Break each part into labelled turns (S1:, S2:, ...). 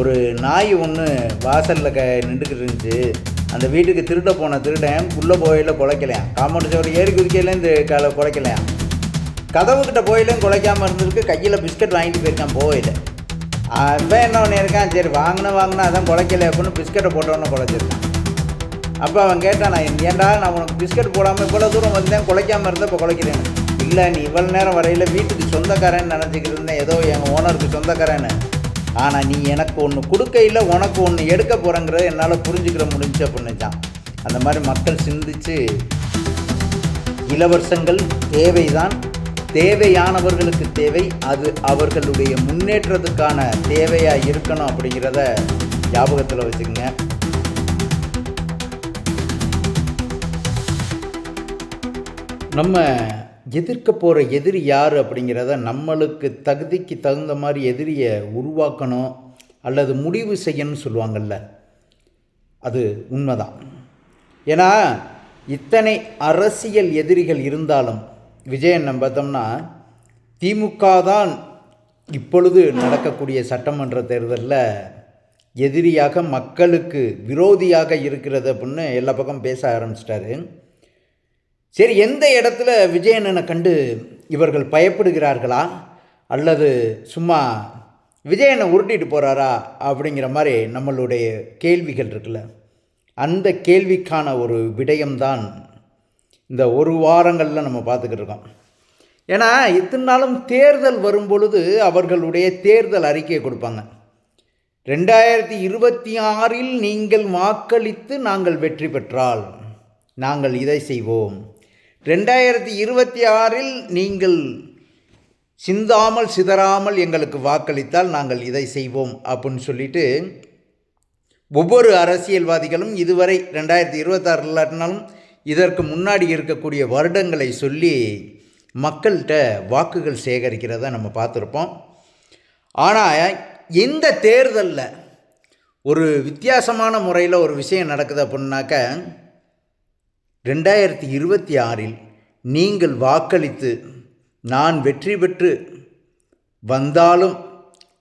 S1: ஒரு நாய் ஒன்று வாசலில் க நின்றுக்கிட்டு இருந்துச்சு. அந்த வீட்டுக்கு திருட போன திருடன் உள்ளே போயில குலைக்கலையாம். காம்பவுண்ட் சோறு ஏறி குதிக்கையிலேருந்து க குலைக்கலையாம். கதவுக்கிட்ட போயிலும் குலைக்காமல் இருந்திருக்கு கையில் பிஸ்கட் வாங்கிட்டு போயிருக்கான் போயில அவன் என்ன பண்ணியிருக்கான்? சரி வாங்கினா வாங்கினா அதான் குலைக்கலை அப்படின்னு பிஸ்கட்டை போட்டவொன்னே குலைச்சிருக்கான். அப்போ அவன் கேட்டான் நான் ஏன்டா நான் உனக்கு பிஸ்கட் போடாமல் இவ்வளோ தூரம் வந்தேன் குலைக்காமல் இருந்தேன் இப்போ குலைக்கிறேன் இல்லை நீ இவ்வளோ நேரம் வரையில் வீட்டுக்கு சொந்தக்காரன்னு நினச்சிக்கிட்டு இருந்தேன். ஏதோ எங்கள் ஓனருக்கு சொந்தக்காரன்னு. ஆனால் நீ எனக்கு ஒன்று கொடுக்கையில் உனக்கு ஒன்று எடுக்க போகிறேங்கிறத என்னால் புரிஞ்சுக்கிற முடிஞ்சு அப்படின்னுச்சான் அந்த மாதிரி மக்கள் சிந்திச்சு இலவசங்கள் தேவைதான். தேவையானவர்களுக்கு தேவை அது அவர்களுடைய முன்னேற்றத்துக்கான தேவையாக இருக்கணும் அப்படிங்கிறத ஞாபகத்தில் வச்சுக்கோங்க. நம்ம எதிர்க்க போகிற எதிரி யார் அப்படிங்கிறத நம்மளுக்கு தகுதிக்கு தகுந்த மாதிரி எதிரியை உருவாக்கணும் அல்லது முடிவு செய்யணும்னு சொல்லுவாங்கள்ல அது உண்மைதான். ஏன்னா இத்தனை அரசியல் எதிரிகள் இருந்தாலும் விஜயன் நம்ம பார்த்தோம்னா திமுக தான் இப்பொழுது நடக்கக்கூடிய சட்டமன்ற தேர்தலில் எதிரியாக மக்களுக்கு விரோதியாக இருக்கிறது அப்படின்னு எல்லா பக்கம் பேச ஆரம்பிச்சிட்டாரு. சரி எந்த இடத்துல விஜயனனை கண்டு இவர்கள் பயப்படுகிறார்களா? அல்லது சும்மா விஜயனை உருட்டிட்டு போகிறாரா அப்படிங்கிற மாதிரி நம்மளுடைய கேள்விகள் இருக்குல்ல. அந்த கேள்விக்கான ஒரு விடயம்தான் இந்த ஒரு வாரங்களில் நம்ம பார்த்துக்கிட்டு இருக்கோம். ஏன்னா இத்தனை நாளும் தேர்தல் வரும் பொழுது அவர்களுடைய தேர்தல் அறிக்கையை கொடுப்பாங்க. ரெண்டாயிரத்தி இருபத்தி ஆறில் நீங்கள் வாக்களித்து நாங்கள் வெற்றி பெற்றால் நாங்கள் இதை செய்வோம். ரெண்டாயிரத்தி இருபத்தி ஆறில் நீங்கள் சிந்தாமல் சிதறாமல் எங்களுக்கு வாக்களித்தால் நாங்கள் இதை செய்வோம் அப்படின்னு சொல்லிட்டு ஒவ்வொரு அரசியல்வாதிகளும் இதுவரை ரெண்டாயிரத்தி இருபத்தாறு இல்லாட்டினாலும் இதற்கு முன்னாடி இருக்கக்கூடிய வருடங்களை சொல்லி மக்கள்கிட்ட வாக்குகள் சேகரிக்கிறத நம்ம பார்த்துருப்போம். ஆனால் இந்த தேர்தலில் ஒரு வித்தியாசமான முறையில் ஒரு விஷயம் நடக்குது அப்படின்னாக்க ரெண்டாயிரத்தி இருபத்தி ஆறில் நீங்கள் வாக்களித்து நான் வெற்றி பெற்று வந்தாலும்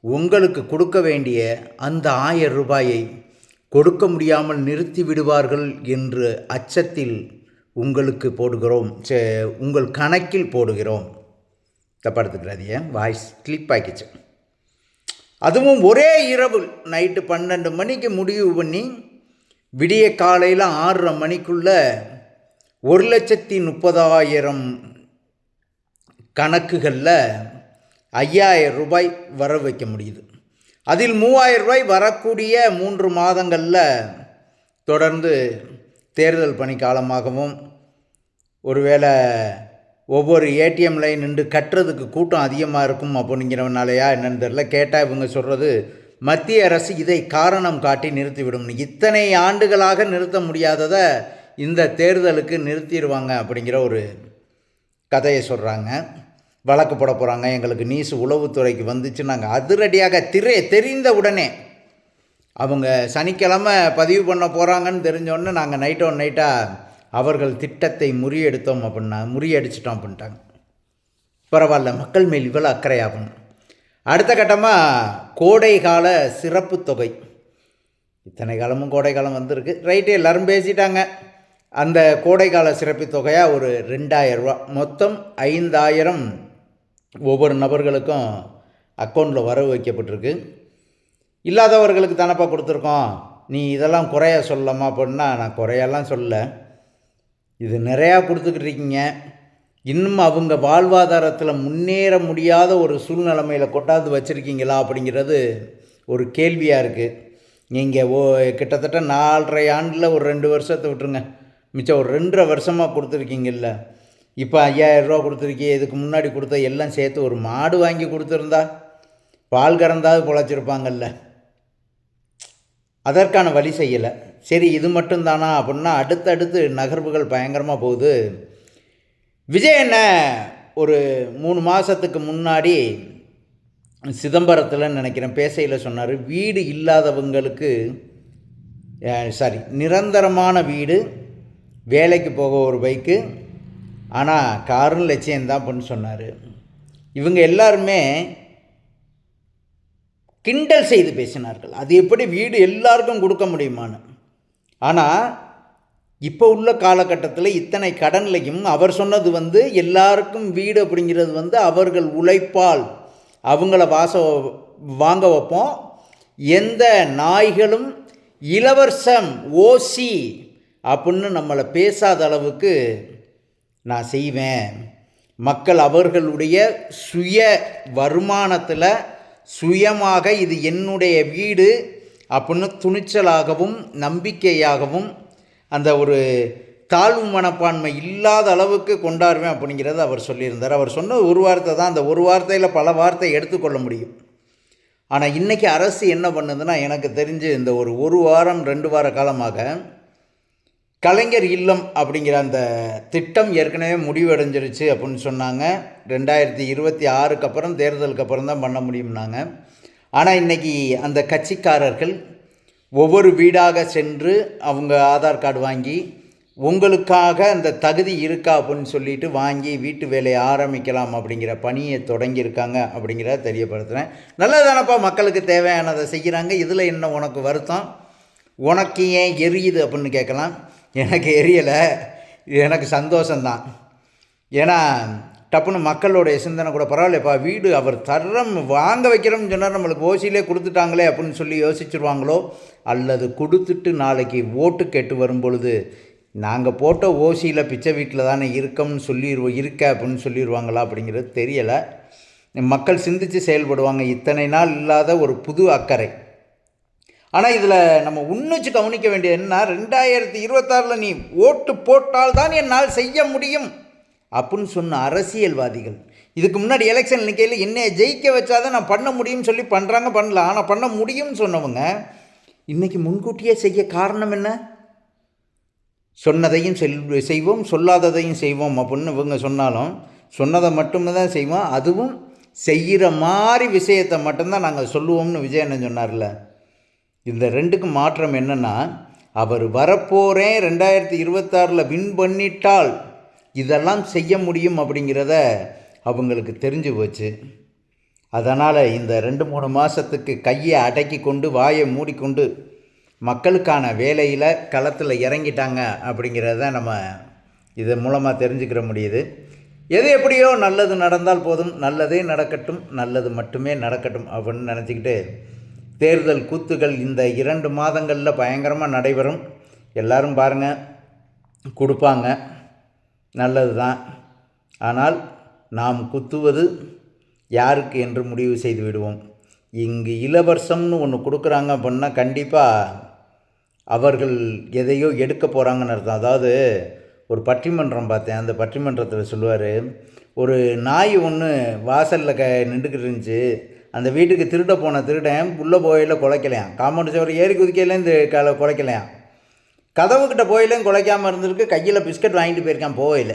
S1: உங்களுக்கு கொடுக்க வேண்டிய அந்த ஆயிரம் ரூபாயை கொடுக்க முடியாமல் நிறுத்தி விடுவார்கள் என்று அச்சத்தில் உங்களுக்கு போடுகிறோம். சே உங்கள் கணக்கில் போடுகிறோம். தப்பா எடுத்துக்கிறாதீங்க. வாய்ஸ் கிளிப் ஆக்கிச்சு அதுவும் ஒரே இரவு நைட்டு பன்னெண்டு மணிக்கு முடிவு பண்ணி விடிய காலையில் ஆறரை மணிக்குள்ளே ஒரு லட்சத்தி முப்பதாயிரம் கணக்குகளில் ஐயாயிரம் ரூபாய் வர வைக்க முடியுது. அதில் மூவாயிரம் ரூபாய் வரக்கூடிய மூன்று மாதங்களில் தொடர்ந்து தேர்தல் பணி காலமாகவும் ஒருவேளை ஒவ்வொரு ஏடிஎம் லைன் நின்று கட்டுறதுக்கு கூட்டம் அதிகமாக இருக்கும் அப்படிங்கிறவனாலையா என்னென்னு தெரில கேட்டால் இவங்க சொல்கிறது மத்திய அரசு இதை காரணம் காட்டி நிறுத்திவிடும். இத்தனை ஆண்டுகளாக நிறுத்த முடியாததை இந்த தேர்தலுக்கு நிறுத்திடுவாங்க அப்படிங்கிற ஒரு கதையை சொல்கிறாங்க வழக்கு போட போகிறாங்க எங்களுக்கு நீசு உளவுத்துறைக்கு வந்துச்சு. நாங்கள் அதிரடியாக திரை தெரிந்த உடனே அவங்க சனிக்கிழமை பதிவு பண்ண போகிறாங்கன்னு தெரிஞ்சோடனே நாங்கள் நைட் ஒன் நைட்டாக அவர்கள் திட்டத்தை முறியெடுத்தோம் அப்படின்னா முறியடிச்சிட்டோம் அப்படின்ட்டாங்க. பரவாயில்ல மக்கள் மேல் இவ்வளோ அக்கறையாகும். அடுத்த கட்டமாக கோடை கால சிறப்பு தொகை. இத்தனை காலமும் கோடை காலம் வந்திருக்கு. ரைட்டு எல்லோரும் பேசிட்டாங்க. அந்த கோடைக்கால சிறப்பு தொகையாக ஒரு ரெண்டாயிரரூவா மொத்தம் ஐந்தாயிரம் ஒவ்வொரு நபர்களுக்கும் அக்கௌண்ட்டில் வரவு வைக்கப்பட்டிருக்கு. இல்லாதவர்களுக்கு தானப்பா கொடுத்துருக்கோம்? நீ இதெல்லாம் குறைய சொல்லலாமா அப்படின்னா நான் குறையெல்லாம் சொல்ல. இது நிறையா கொடுத்துக்கிட்டு இருக்கீங்க. இன்னும் அவங்க வாழ்வாதாரத்தில் முன்னேற முடியாத ஒரு சூழ்நிலைமையில் கொண்டாந்து வச்சுருக்கீங்களா அப்படிங்கிறது ஒரு கேள்வியாக இருக்குது நீங்கள் ஓ கிட்டத்தட்ட நாலரை ஆண்டில் ஒரு ரெண்டு வருஷத்தை விட்டுருங்க. மிச்சம் ஒரு ரெண்டரை வருஷமாக கொடுத்துருக்கீங்கல்ல. இப்போ ஐயாயிரரூவா கொடுத்துருக்கீங்க இதுக்கு முன்னாடி கொடுத்த எல்லாம் சேர்த்து ஒரு மாடு வாங்கி கொடுத்துருந்தா பால் கறந்தாவது பொழைச்சிருப்பாங்கல்ல. அதற்கான வழி செய்யலை. சரி இது மட்டும்தானா அப்படின்னா அடுத்தடுத்து நகர்வுகள் பயங்கரமாக போகுது. விஜய் என்ன ஒரு மூணு மாதத்துக்கு முன்னாடி சிதம்பரத்தில் நினைக்கிறேன் பேசையில் சொன்னார் வீடு இல்லாதவங்களுக்கு சாரி நிரந்தரமான வீடு வேலைக்கு போக ஒரு பைக்கு ஆனால் காரும் லட்சியம் தான் அப்படின்னு சொன்னார். இவங்க எல்லாருமே கிண்டல் செய்து பேசினார்கள். அது எப்படி வீடு எல்லாருக்கும் கொடுக்க முடியுமான்னு. ஆனால் இப்போ உள்ள காலகட்டத்தில் இத்தனை கடன்லையும் அவர் சொன்னது வந்து எல்லாருக்கும் வீடு அப்படிங்கிறது வந்து அவர்கள் உழைப்பால் அவங்கள வாச வாங்க வைப்போம். எந்த நாய்களும் இளவரசம் ஓசி அப்படின்னு நம்மளை பேசாத அளவுக்கு நான் செய்வேன். மக்கள் அவர்களுடைய சுய வருமானத்தில் சுயமாக இது என்னுடைய வீடு அப்படின்னு துணிச்சலாகவும் நம்பிக்கையாகவும் அந்த ஒரு தாழ்வு மனப்பான்மை இல்லாத அளவுக்கு கொண்டாடுவேன் அப்படிங்கிறத அவர் சொல்லியிருந்தார். அவர் சொன்ன ஒரு வார்த்தை தான் அந்த ஒரு வார்த்தையில் பல வார்த்தை எடுத்துக்கொள்ள முடியும். ஆனால் இன்றைக்கி அரசு என்ன பண்ணுதுன்னா எனக்கு தெரிஞ்சு இந்த ஒரு ஒரு வாரம் ரெண்டு வார காலமாக கலைஞர் இல்லம் அப்படிங்கிற அந்த திட்டம் ஏற்கனவே முடிவடைஞ்சிருச்சு அப்படின்னு சொன்னாங்க. ரெண்டாயிரத்தி இருபத்தி ஆறுக்கு அப்புறம் தேர்தலுக்கு அப்புறம் தான் பண்ண முடியும்னாங்க. ஆனால் இன்றைக்கி அந்த கட்சிக்காரர்கள் ஒவ்வொரு வீடாக சென்று அவங்க ஆதார் கார்டு வாங்கி உங்களுக்காக அந்த தகுதி இருக்கா? அப்படின்னு சொல்லிட்டு வாங்கி வீட்டு வேலையை ஆரம்பிக்கலாம் அப்படிங்கிற பணியை தொடங்கியிருக்காங்க அப்படிங்கிறத தெரியப்படுத்துகிறேன் நல்லதானப்பா மக்களுக்கு தேவையானதை செய்கிறாங்க. இதில் என்ன உனக்கு வருத்தம்? உனக்கு ஏன் எரியுது அப்படின்னு கேட்கலாம். எனக்கு எரியலை. எனக்கு சந்தோஷந்தான் ஏன்னா டப்புன்னு மக்களுடைய சிந்தனை கூட பரவாயில்லப்பா வீடு அவர் தரம் வாங்க வைக்கிறோம்னு சொன்னால் நம்மளுக்கு ஓசியிலே கொடுத்துட்டாங்களே அப்படின்னு சொல்லி யோசிச்சுருவாங்களோ? அல்லது கொடுத்துட்டு நாளைக்கு ஓட்டு கேட்டு வரும் பொழுது நாங்கள் போட்ட ஓசியில் பிச்சை வீட்டில் தானே இருக்கோம்னு சொல்லிடுவோம் இருக்க அப்படின்னு சொல்லிடுவாங்களா அப்படிங்கிறது தெரியலை. மக்கள் சிந்தித்து செயல்படுவாங்க. இத்தனை நாள் இல்லாத ஒரு புது அக்கறை. ஆனால் இதில் நம்ம உன்னிச்சு கவனிக்க வேண்டியது என்ன ரெண்டாயிரத்தி இருபத்தாறில் நீ ஓட்டு போட்டால் தான் என்னால் செய்ய முடியும் அப்படின்னு சொன்ன அரசியல்வாதிகள். இதுக்கு முன்னாடி எலெக்ஷன் நிற்கையில் என்னையை ஜெயிக்க வச்சாதான் நான் பண்ண முடியும்னு சொல்லி பண்ணுறாங்க பண்ணல. ஆனால் பண்ண முடியும்னு சொன்னவங்க இன்றைக்கி முன்கூட்டியே செய்ய காரணம் என்ன? சொன்னதையும் செல் செய்வோம் சொல்லாததையும் செய்வோம் அப்படின்னு இவங்க சொன்னாலும் சொன்னதை மட்டுமே தான் செய்வோம். அதுவும் செய்கிற மாதிரி விஷயத்தை மட்டும்தான் நாங்கள் சொல்லுவோம்னு விஜயண்ணன் சொன்னார்ல. இந்த ரெண்டுக்கும் மாற்றம் என்னென்னா அவர் வரப்போகிறேன் ரெண்டாயிரத்தி இருபத்தாறில் வின் பண்ணிட்டால் இதெல்லாம் செய்ய முடியும் அப்படிங்கிறத அவங்களுக்கு தெரிஞ்சு போச்சு. அதனால் இந்த ரெண்டு மூணு மாதத்துக்கு கையை அடக்கி கொண்டு வாயை மூடிக்கொண்டு மக்களுக்கான வேலையில் களத்தில் இறங்கிட்டாங்க அப்படிங்கிறத நம்ம இதன் மூலமாக தெரிஞ்சுக்கிற முடியுது. எது எப்படியோ நல்லது நடந்தால் போதும் நல்லதே நடக்கட்டும் நல்லது மட்டுமே நடக்கட்டும் அப்படின்னு நினச்சிக்கிட்டு தேர்தல் கூத்துகள் இந்த இரண்டு மாதங்களில் பயங்கரமாக நடைபெறும். எல்லாரும் பாருங்கள் கொடுப்பாங்க நல்லது தான் ஆனால் நாம் குத்துவது யாருக்கு என்று முடிவு செய்து விடுவோம். இங்கு இலவசம்னு ஒன்று கொடுக்குறாங்க அப்படின்னா கண்டிப்பாக அவர்கள் எதையோ எடுக்க போகிறாங்கன்னு அர்த்தம். அதாவது ஒரு பட்டிமன்றம் பார்த்தேன். அந்த பட்டிமன்றத்தில் சொல்லுவார் ஒரு நாய் ஒன்று வாசலில் க நின்றுக்கிட்டு இருந்துச்சு. அந்த வீட்டுக்கு திருட போன திருடன் உள்ளே போயில குலைக்கலையாம் காம்பவுண்ட் சவர் ஏறி குதிக்கையில இந்த குலைக்கலையாம் கதவுக்கிட்ட போயிலையும் குலைக்காமல் இருந்திருக்கு கையில் பிஸ்கட் வாங்கிட்டு போயிருக்கான் போயில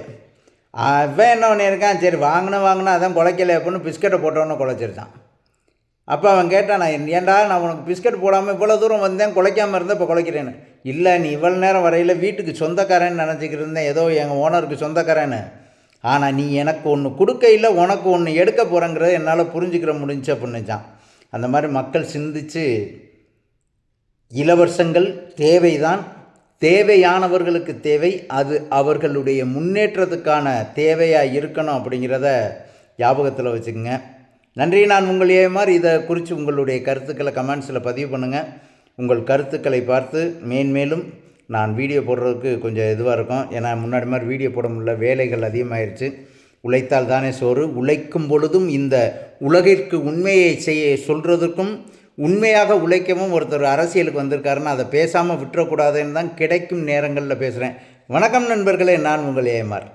S1: அவன் என்ன பண்ணியிருக்கான்? சரி வாங்கின வாங்கினா அதான் குலைக்கலை அப்படின்னு பிஸ்கட்டை போட்டோன்னு குலைச்சிருச்சான் அப்போ அவன் கேட்டான் நான் ஏன்டா நான் உனக்கு பிஸ்கட் போடாமல் இவ்வளோ தூரம் வந்தேன் குலைக்காமல் இருந்தேன் இப்போ குலைக்கிறேன்னு. இல்லை நீ இவ்வளோ நேரம் வரையில் வீட்டுக்கு சொந்தக்காரன்னு நினச்சிக்கிட்டு இருந்தேன் ஏதோ எங்கள் ஓனருக்கு சொந்தக்காரன்னு. ஆனால் நீ எனக்கு ஒன்று கொடுக்கையில் உனக்கு ஒன்று எடுக்க போகிறேங்கிறத என்னால் புரிஞ்சுக்கிற முடிஞ்சு அப்படின்னுச்சான் அந்த மாதிரி மக்கள் சிந்தித்து இளவரசங்கள் தேவைதான். தேவையானவர்களுக்கு தேவை அது அவர்களுடைய முன்னேற்றத்துக்கான தேவையாக இருக்கணும் அப்படிங்கிறத ஞாபகத்தில் வச்சுக்கோங்க. நன்றி நான் உங்களையே மாதிரி இதை குறித்து உங்களுடைய கருத்துக்களை கமெண்ட்ஸில் பதிவு பண்ணுங்கள் உங்கள் கருத்துக்களை பார்த்து மேன்மேலும் நான் வீடியோ போடுறதுக்கு கொஞ்சம் இதுவாக இருக்கும். ஏன்னா முன்னாடி மாதிரி வீடியோ போட முடியல. வேலைகள் அதிகமாகிடுச்சு உழைத்தால் தானே சோறு. உழைக்கும் பொழுதும் இந்த உலகிற்கு உண்மையை செய்ய சொல்கிறதுக்கும் உண்மையாக உழைக்கவும் ஒருத்தர் அரசியலுக்கு வந்திருக்காருன்னா அதை பேசாமல் விட்டுறக்கூடாதுன்னு தான் கிடைக்கும் நேரங்களில் பேசுகிறேன் வணக்கம் நண்பர்களே. நான் உங்கள் ஏமாறு